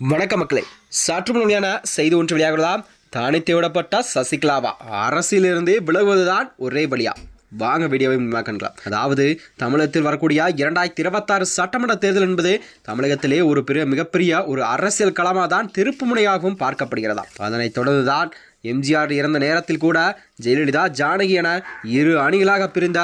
வணக்க மக்களே. சற்று முழுமையான செய்தி ஒன்று வெளியாகிறதா தானே விடப்பட்ட சசிகலாவா? அரசியலிருந்து விலகுவதுதான் ஒரே வழியா. வாங்க வீடியோவை முன்பாக அதாவது தமிழகத்தில் வரக்கூடிய இரண்டாயிரத்தி இருபத்தாறு சட்டமன்ற தேர்தல் என்பது தமிழகத்திலே ஒரு பெரிய மிகப்பெரிய ஒரு அரசியல் களமாக தான் திருப்புமுனையாகவும் பார்க்கப்படுகிறதா அதனைத் தொடர்ந்துதான் எம்ஜிஆர் இறந்த நேரத்தில் கூட ஜெயலலிதா ஜானகி என இரு அணிகளாக பிரிந்த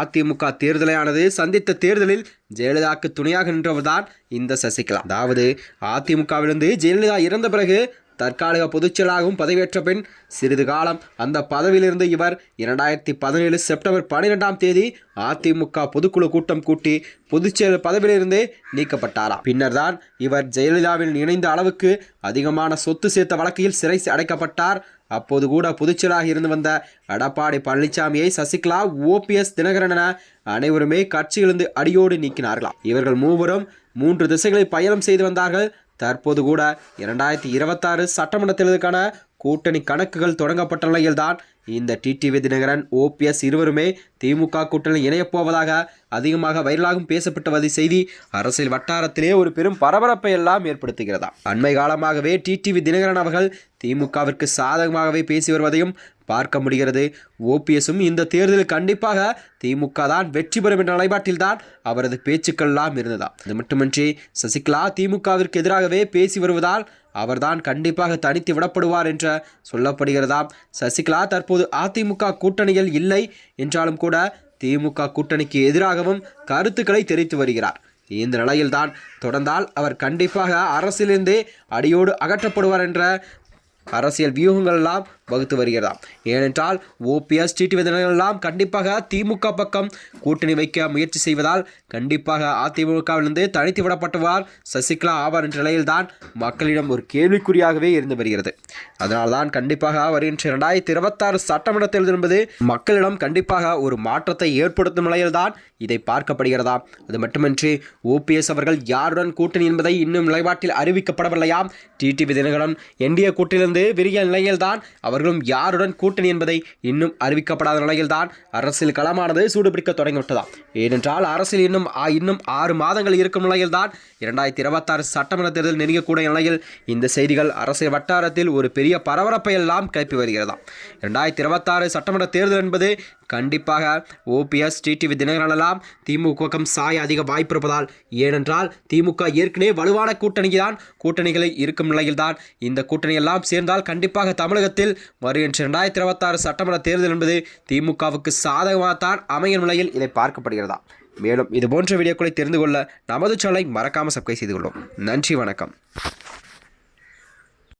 அதிமுக தேர்தலையானது சந்தித்த தேர்தலில் ஜெயலலிதாவுக்கு துணையாக நின்றவர்தான் இந்த சசிகலா. அதாவது அதிமுகவிலிருந்து ஜெயலலிதா இறந்த பிறகு தற்காலிக பொதுச்செயலாகவும் பதவியேற்ற பின் சிறிது காலம் அந்த பதவியிலிருந்து இவர் இரண்டாயிரத்தி பதினேழு செப்டம்பர் பன்னிரெண்டாம் தேதி அதிமுக பொதுக்குழு கூட்டம் கூட்டி பொதுச்செயல் பதவியிலிருந்து நீக்கப்பட்டாராம். பின்னர் தான் இவர் ஜெயலலிதாவில் இணைந்த அளவுக்கு அதிகமான சொத்து சேர்த்த வழக்கில் சிறை அடைக்கப்பட்டார். அப்போது கூட புதுச்சலாக இருந்து வந்த எடப்பாடி பழனிசாமியை சசிகலா ஓபிஎஸ் தினகரன் என அனைவருமே கட்சியிலிருந்து அடியோடு நீக்கினார்களாம் இவர்கள் மூவரும் மூன்று திசைகளில் பயணம் செய்து வந்தார்கள். தற்போது கூட இரண்டாயிரத்தி இருபத்தாறு சட்டமன்ற தேர்தலுக்கான கூட்டணி கணக்குகள் தொடங்கப்பட்ட நிலையில்தான் இந்த டிடிவி தினகரன் ஓபிஎஸ் இருவருமே திமுக கூட்டணி இணையப்போவதாக அதிகமாக வைரலாகும் பேசப்பட்டவது செய்தி அரசியல் வட்டாரத்திலே ஒரு பெரும் பரபரப்பை எல்லாம் ஏற்படுத்துகிறதா? அண்மை காலமாகவே டிடிவி தினகரன் அவர்கள் திமுகவிற்கு சாதகமாகவே பேசி வருவதையும் பார்க்க முடிகிறது. ஓபிஎஸும் இந்த தேர்தலில் கண்டிப்பாக திமுக தான் வெற்றி பெறும் என்ற நிலைப்பாட்டில்தான் அவரது பேச்சுக்கள்லாம் இருந்ததா இது மட்டுமின்றி சசிகலா திமுகவிற்கு எதிராகவே பேசி வருவதால் அவர்தான் கண்டிப்பாக தனித்து விடப்படுவார் என்ற சொல்லப்படுகிறதாம். சசிகலா தற்போது அதிமுக கூட்டணியில் இல்லை என்றாலும் கூட திமுக கூட்டணிக்கு எதிராகவும் கருத்துக்களை தெரிவித்து வருகிறார். இந்த நிலையில்தான் தொடர்ந்தால் அவர் கண்டிப்பாக அரசிலிருந்தே அடியோடு அகற்றப்படுவார் என்ற அரசியல் வியூகங்கள் எல்லாம் வகுத்து வருகிறதாம். ஏனென்றால் ஓபிஎஸ் டிடி எல்லாம் கண்டிப்பாக திமுக பக்கம் கூட்டணி வைக்க முயற்சி செய்வதால் கண்டிப்பாக அதிமுகவிலிருந்து தனித்து விடப்பட்டுவார் சசிகலா ஆவார் என்ற நிலையில்தான் மக்களிடம் ஒரு கேள்விக்குறியாகவே இருந்து வருகிறது. அதனால்தான் கண்டிப்பாக வருகின்ற இரண்டாயிரத்தி இருபத்தாறு சட்டமன்ற தேர்தல் என்பது மக்களிடம் கண்டிப்பாக ஒரு மாற்றத்தை ஏற்படுத்தும் நிலையில்தான் இதை பார்க்கப்படுகிறதாம். அது மட்டுமின்றி ஓபிஎஸ் அவர்கள் யாருடன் கூட்டணி என்பதை இன்னும் நிலைப்பாட்டில் அறிவிக்கப்படவில்லையாம். டிடிவி தினகரன் என்டிஏ கூட்டிலிருந்து விரிய நிலையில்தான் அவர்களும் யாருடன் கூட்டணி என்பதை இன்னும் அறிவிக்கப்படாத நிலையில்தான் அரசியல் களமானது சூடுபிடிக்க தொடங்கிவிட்டதாம் ஏனென்றால் அரசியல் இன்னும் ஆ- இன்னும் ஆறு மாதங்கள் இருக்கும் நிலையில்தான் இரண்டாயிரத்தி இருபத்தாறு சட்டமன்ற தேர்தல் நெருங்கக்கூடிய நிலையில் இந்த செய்திகள் அரசியல் வட்டாரத்தில் ஒரு பெரிய பரபரப்பை எல்லாம் கிளப்பி வருகிறதாம் இரண்டாயிரத்தி இருபத்தாறு சட்டமன்ற தேர்தல் என்பது கண்டிப்பாக ஓபிஎஸ் டிடிவி தினகரனெல்லாம் திமுக பக்கம் சாய அதிக வாய்ப்பு இருப்பதால் ஏனென்றால் திமுக ஏற்கனவே வலுவான கூட்டணி தான் கூட்டணிகளை இருக்கும் நிலையில்தான். இந்த கூட்டணி எல்லாம் சேர்ந்தால் கண்டிப்பாக தமிழகத்தில் வருகின்ற இரண்டாயிரத்தி இருபத்தாறு சட்டமன்ற தேர்தல் என்பது திமுகவுக்கு சாதகமாகத்தான் அமையும் நிலையில் இதை பார்க்கப்படுகிறதா? மேலும் இது போன்ற வீடியோக்களை தெரிந்து கொள்ள நமது சேனலை மறக்காமல் சப்ஸ்கிரைப் செய்து கொள்ளும். நன்றி வணக்கம்.